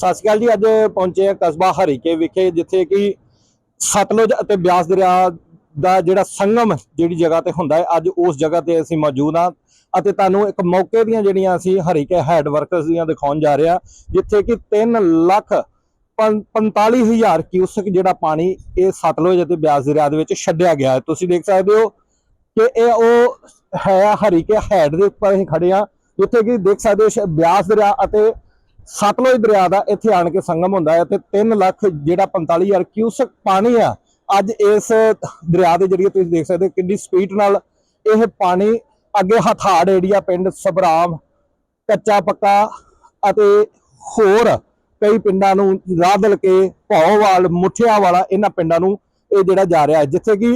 ਸਤਿ ਸ਼੍ਰੀ ਅਕਾਲ ਜੀ, ਅੱਜ ਪਹੁੰਚੇ ਹਾਂ ਕਸਬਾ ਹਰੀਕੇ ਵਿਖੇ, ਜਿੱਥੇ ਕਿ ਸਤਲੁਜ ਅਤੇ ਬਿਆਸ ਦਰਿਆ ਦਾ ਜਿਹੜਾ ਸੰਗਮ ਜਿਹੜੀ ਜਗ੍ਹਾ ਤੇ ਹੁੰਦਾ ਹੈ, ਅੱਜ ਉਸ ਜਗ੍ਹਾ ਤੇ ਅਸੀਂ ਮੌਜੂਦ ਹਾਂ ਅਤੇ ਤੁਹਾਨੂੰ ਇੱਕ ਮੌਕੇ ਦੀਆਂ ਜਿਹੜੀਆਂ ਅਸੀਂ ਹਰੀਕੇ ਹੈਡ ਵਰਕਰਸ ਦੀਆਂ ਦਿਖਾਉਣ ਜਾ ਰਹੇ ਹਾਂ, ਜਿੱਥੇ ਕਿ 3 ਲੱਖ 45000 ਕਿਊਸਕ ਜਿਹੜਾ ਪਾਣੀ ਇਹ ਸਤਲੁਜ ਅਤੇ ਬਿਆਸ ਦਰਿਆ ਦੇ ਵਿੱਚ ਛੱਡਿਆ ਗਿਆ ਹੈ। ਤੁਸੀਂ ਦੇਖ ਸਕਦੇ ਹੋ ਕਿ ਇਹ ਉਹ ਹੈ ਹਰੀਕੇ ਹੈਡ ਦੇ ਉੱਪਰ ਅਸੀਂ ਖੜੇ ਹਾਂ, ਜਿੱਥੇ ਕਿ ਦੇਖ ਸਕਦੇ ਹੋ ਬਿਆਸ ਦਰਿਆ ਅਤੇ ਸਤਲੁਜ ਦਰਿਆ ਦਾ ਇੱਥੇ ਆਣ ਕੇ ਸੰਗਮ ਹੁੰਦਾ ਹੈ ਤੇ 3 ਲੱਖ ਜਿਹੜਾ 45000 ਕਿਊਸਕ ਪਾਣੀ ਆ, ਅੱਜ ਇਸ ਦਰਿਆ ਦੇ ਜਰੀਏ ਤੁਸੀਂ ਦੇਖ ਸਕਦੇ ਹੋ ਕਿੰਨੀ ਸਪੀਡ ਨਾਲ ਇਹ ਪਾਣੀ ਅੱਗੇ ਹਥਾੜ ਏਰੀਆ ਪਿੰਡ ਸਬਰਾਮ, ਕੱਚਾ ਪੱਕਾ ਅਤੇ ਹੋਰ ਕਈ ਪਿੰਡਾਂ ਨੂੰ ਰਾਦਲ ਕੇ, ਭੌਵਾਲ ਮੁੱਠਿਆ ਵਾਲਾ ਇਹਨਾਂ ਪਿੰਡਾਂ ਨੂੰ ਇਹ ਜਿਹੜਾ ਜਾ ਰਿਹਾ ਹੈ, ਜਿੱਥੇ ਕਿ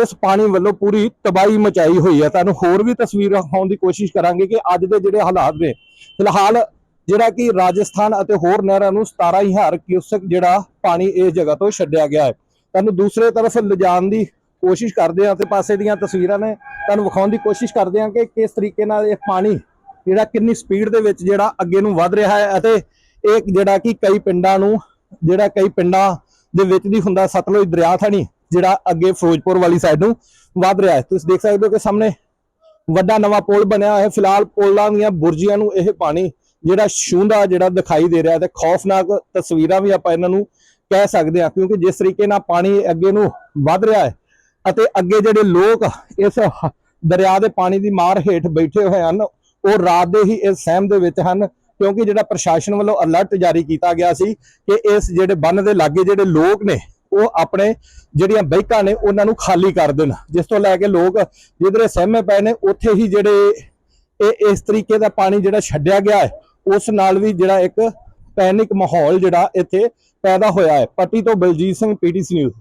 ਇਸ ਪਾਣੀ ਵੱਲੋਂ ਪੂਰੀ ਤਬਾਹੀ ਮਚਾਈ ਹੋਈ ਹੈ। ਤੁਹਾਨੂੰ ਹੋਰ ਵੀ ਤਸਵੀਰ ਦਿਖਾਉਣ ਦੀ ਕੋਸ਼ਿਸ਼ ਕਰਾਂਗੇ ਕਿ ਅੱਜ ਦੇ ਜਿਹੜੇ ਹਾਲਾਤ ਨੇ, ਫਿਲਹਾਲ ਜਿਹੜਾ ਕਿ ਰਾਜਸਥਾਨ ਅਤੇ ਹੋਰ ਨਹਿਰਾਂ ਨੂੰ 17000 ਕਿਊਸਕ ਜਿਹੜਾ ਪਾਣੀ ਇਸ ਜਗ੍ਹਾ ਤੋਂ ਛੱਡਿਆ ਗਿਆ ਹੈ। ਤੁਹਾਨੂੰ ਦੂਸਰੇ ਤਰਫ ਲਿਜਾਣ ਦੀ ਕੋਸ਼ਿਸ਼ ਕਰਦੇ ਹਾਂ ਤੇ ਪਾਸੇ ਦੀਆਂ ਤਸਵੀਰਾਂ ਨੇ ਤੁਹਾਨੂੰ ਵਿਖਾਉਣ ਦੀ ਕੋਸ਼ਿਸ਼ ਕਰਦੇ ਹਾਂ ਕਿ ਕਿਸ ਤਰੀਕੇ ਨਾਲ ਇਹ ਪਾਣੀ ਜਿਹੜਾ ਕਿੰਨੀ ਸਪੀਡ ਦੇ ਵਿੱਚ ਜਿਹੜਾ ਅੱਗੇ ਨੂੰ ਵੱਧ ਰਿਹਾ ਹੈ ਅਤੇ ਇਹ ਜਿਹੜਾ ਕਿ ਕਈ ਪਿੰਡਾਂ ਨੂੰ ਜਿਹੜਾ ਕਈ ਪਿੰਡਾਂ ਦੇ ਵਿੱਚ ਦੀ ਹੁੰਦਾ ਸਤਲੁਜ ਦਰਿਆ ਥਣੀ ਜਿਹੜਾ ਅੱਗੇ ਫਿਰੋਜ਼ਪੁਰ ਵਾਲੀ ਸਾਈਡ ਨੂੰ ਵੱਧ ਰਿਹਾ ਹੈ। ਤੁਸੀਂ ਦੇਖ ਸਕਦੇ ਹੋ ਕਿ ਸਾਹਮਣੇ ਵੱਡਾ ਨਵਾਂ ਪੁਲ ਬਣਿਆ ਹੈ। ਫਿਲਹਾਲ ਪੁਲਾਂ ਦੀਆਂ ਬੁਰਜੀਆਂ ਨੂੰ ਇਹ ਪਾਣੀ ਜਿਹੜਾ ਛੂੰਦਾ ਜਿਹੜਾ ਦਿਖਾਈ ਦੇ ਰਿਹਾ ਤੇ ਖੌਫਨਾਕ ਤਸਵੀਰਾਂ ਵੀ ਆਪਾਂ ਇਹਨਾਂ ਨੂੰ ਕਹਿ ਸਕਦੇ ਹਾਂ, ਕਿਉਂਕਿ ਜਿਸ ਤਰੀਕੇ ਨਾਲ ਪਾਣੀ ਅੱਗੇ ਨੂੰ ਵੱਧ ਰਿਹਾ ਹੈ ਅਤੇ ਅੱਗੇ ਜਿਹੜੇ ਲੋਕ ਇਸ ਦਰਿਆ ਦੇ ਪਾਣੀ ਦੀ ਮਾਰ ਹੇਠ ਬੈਠੇ ਹੋਏ ਹਨ, ਉਹ ਰਾਤ ਦੇ ਹੀ ਇਸ ਸਹਿਮ ਦੇ ਵਿੱਚ ਹਨ, ਕਿਉਂਕਿ ਜਿਹੜਾ ਪ੍ਰਸ਼ਾਸਨ ਵੱਲੋਂ ਅਲਰਟ ਜਾਰੀ ਕੀਤਾ ਗਿਆ ਸੀ ਕਿ ਇਸ ਜਿਹੜੇ ਬੰਨ ਦੇ ਲਾਗੇ ਜਿਹੜੇ ਲੋਕ ਨੇ, ਉਹ ਆਪਣੇ ਜਿਹੜੀਆਂ ਬਾਈਕਾਂ ਨੇ ਉਹਨਾਂ ਨੂੰ ਖਾਲੀ ਕਰ ਦੇਣ। ਜਿਸ ਤੋਂ ਲੈ ਕੇ ਲੋਕ ਜਿੱਧਰੇ ਸਹਿਮੇ ਪਏ ਨੇ, ਉੱਥੇ ਹੀ ਜਿਹੜੇ ਇਹ ਇਸ ਤਰੀਕੇ ਦਾ ਪਾਣੀ ਜਿਹੜਾ ਛੱਡਿਆ ਗਿਆ ਹੈ ਉਸ ਨਾਲ ਵੀ ਜਿਹੜਾ ਇੱਕ ਪੈਨਿਕ ਮਾਹੌਲ ਜਿਹੜਾ ਇੱਥੇ ਪੈਦਾ ਹੋਇਆ ਹੈ। ਪੱਟੀ ਤੋਂ ਬਲਜੀਤ ਸਿੰਘ ਪੀਟੀਸੀ ਨਿਊਜ਼